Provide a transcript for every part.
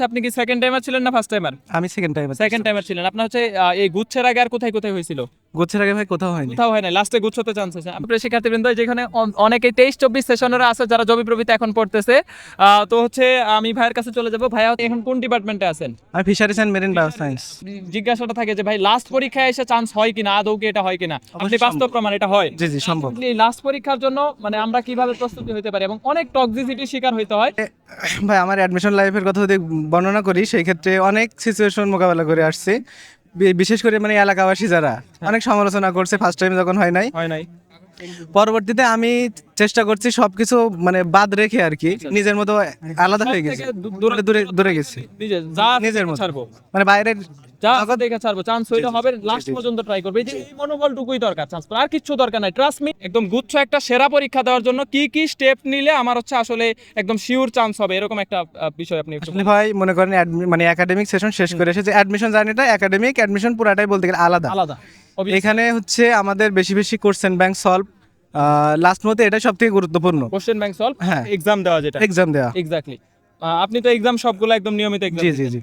হচ্ছে আপনি কি সেকেন্ড টাইমার ছিলেন না ফার্স্ট টাইমার আমি সেকেন্ড টাইমার সেকেন্ড টাইমার ছিলেন। আপনার হচ্ছে এই গুচ্ছের আগে আর কোথায় কোথায় হয়েছিল? গোছের আগে ভাই কোথাও হয়নি। কোথাও হয় না লাস্টে গুচ্ছতে চান্স আছে। আপনার শিক্ষার্থীবৃন্দ যেখানে অনেকে তেইশ চব্বিশ সেশনের আছে যারা জবি প্রবৃত্তি এখন পড়তেছে তো হচ্ছে আমি ভাইয়ের কাছে চলে যাব। ভাইয়া এখন কোন ডিপার্টমেন্টে আছেন? আমি fisheries and marine bioscience জিজ্ঞাসাটা থাকে যে ভাই লাস্ট পরীক্ষায় এসে চান্স হয় কিনা? আদৌ কি এটা হয় কিনা? আপনি বাস্তব প্রমাণ এটা হয়। জি জি সম্ভব। লাস্ট পরীক্ষার জন্য মানে আমরা কীভাবে প্রস্তুতি হতে পারি এবং অনেক টক্সিসিটির শিকার হইতে হয়। ভাই আমার অ্যাডমিশন লাইফের কথা যদি বর্ণনা করি সেই ক্ষেত্রে অনেক সিচুয়েশন মোকাবেলা করে আসছি। বিশেষ করে মানে এলাকাবাসী যারা অনেক সমালোচনা করছে ফার্স্ট টাইম যখন হয় নাই। হয় নাই। পরবর্তীতে আমি চেষ্টা করছি সবকিছু মানে বাদ রেখে আর কি নিজের মতো আলাদা হয়ে গেছে। দূরে- দূরে দূরে গেছি। নিজের মতো। মানে বাইরের যা দেখে ছাড়বো চান্স হইলে হবে লাস্ট পর্যন্ত ট্রাই করবে। এই যে মনোবলটুকুই দরকার চান্স আর কিছু দরকার নাই ট্রাস্ট মি একদম গুচ্ছ একটা সেরা পরীক্ষা দেওয়ার জন্য কি কি স্টেপ নিলে আমার হচ্ছে আসলে একদম শিওর চান্স হবে এরকম একটা বিষয় আপনি ভাই মনে করেন মানে একাডেমিক সেশন শেষ করে এসেছে। অ্যাডমিশন জার্নিটা একাডেমিক অ্যাডমিশন পুরাটাই বলতে গেলে আলাদা। আলাদা এখানে হচ্ছে আমাদের বেশি বেশি কোশ্চেন ব্যাংক সলভ লাস্ট মতে এটা সব থেকে গুরুত্বপূর্ণ। কোশ্চেন ব্যাংক সলভ হ্যাঁ। এক্সাম দেওয়া যেটা। এক্সাম দেওয়া। এক্স্যাক্টলি আপনি তো এক্সাম সবগুলো একদম নিয়মিত এক্সাম জি জি জি।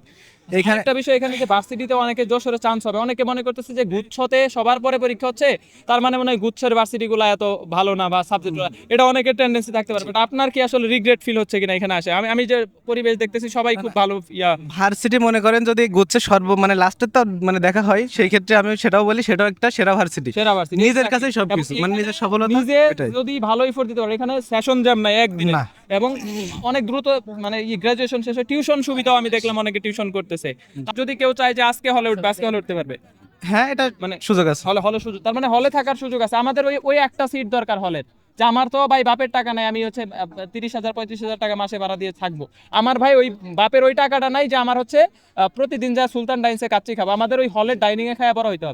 এখানে একটা বিষয় এখানে যে ভার্সিটিতে অনেকে যশোরে চান্স হবে। অনেকে মনে করতেছে যে গুচ্ছতে সবার পরে পরীক্ষা হচ্ছে তার মানে মনে হয় গুচ্ছের ভার্সিটিগুলো এত ভালো না বা সাবজেক্ট এটা অনেকের টেন্ডেন্সি থাকতে পারে বাট আপনার কি আসলে রিগ্রেট ফিল হচ্ছে কিনা এখানে আসে? আমি আমি যে পরিবেশ দেখতেছি সবাই খুব ভালো ইয়া। ভার্সিটি মনে করেন যদি গুচ্ছে সর্ব মানে লাস্টের তো মানে দেখা হয় সেই ক্ষেত্রে আমি সেটাও বলি সেটাও একটা সেরা ভার্সিটি সেরা ভার্সিটি নিজের কাছে সবকিছু মানে নিজের সফলতা নিজে যদি ভালো এফোর্ট দিতে পারে এখানে সেশন জ্যাম নাই একদিনে। না। এবং অনেক দ্রুত মানে গ্রাজুয়েশন শেষে টিউশন সুবিধাও আমি দেখলাম অনেকে টিউশন করতেছে। যদি কেউ চায় যে আজকে হলে উঠবে আজকে হলে উঠতে পারবে। হ্যাঁ এটা মানে সুযোগ আছে। হলে হলে সুযোগ তার মানে হলে থাকার সুযোগ আছে। আমাদের ওই ওই একটা সিট দরকার হলের। যে আমার তো ভাই বাপের টাকা নাই আমি হচ্ছে তিরিশ হাজার পঁয়ত্রিশ হাজার টাকা মাসে ভাড়া দিয়ে থাকব। আমার ভাই ওই বাপের ওই টাকাটা নাই যে আমার হচ্ছে প্রতিদিন যা সুলতান ডাইন্সে কাচ্চি খাব। আমাদের ওই হলের ডাইনিং এ খাওয়া বড় হইতে হবে।